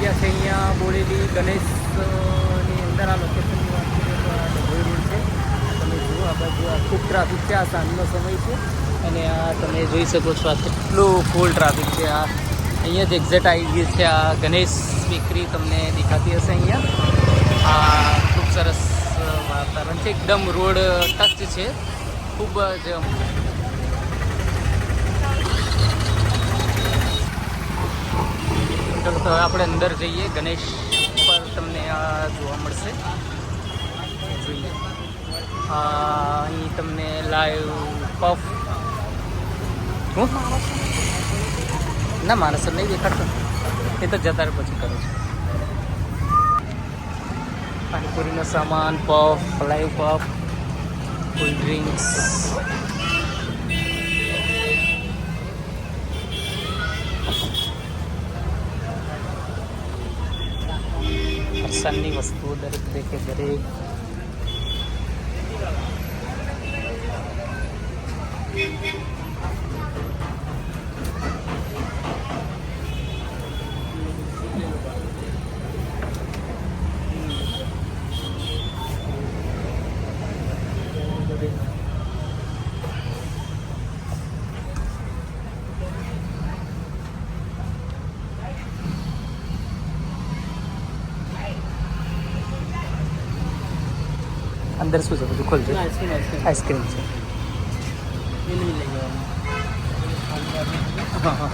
છે અહીંયા બોડેલી ગણેશની અંદર આ લોકેશનની વાત કરીએ તો આ ડભોઈ રોડ છે. તમે જુઓ, આ બાજુ આ ખૂબ ટ્રાફિક છે, આ સાંજનો સમય છે. અને આ તમે જોઈ શકો છો, આ કેટલું ફૂલ ટ્રાફિક છે. આ અહીંયા જ એક્ઝેક્ટ આવી ગઈ છે, આ ગણેશ બેકરી તમને દેખાતી હશે અહીંયા. આ ખૂબ સરસ વાતાવરણ છે. એકદમ રોડ ટચ છે. ખૂબ જ તો હવે આપણે અંદર જઈએ. ગણેશ પર તમને આ જોવા મળશે. જોઈએ. અહીં તમને લાઈવ પફ હું? ના, માણસ નહીં દેખાડતો. એ તો જતા પછી કરું છું. પાણીપુરીનો સામાન puff live puff cold drinks ફરસાણની વસ્તુઓ દરેક દેખે દરેક અંદર શું છે? બધું ખોલજો આઈસ્ક્રીમ છે હા હા.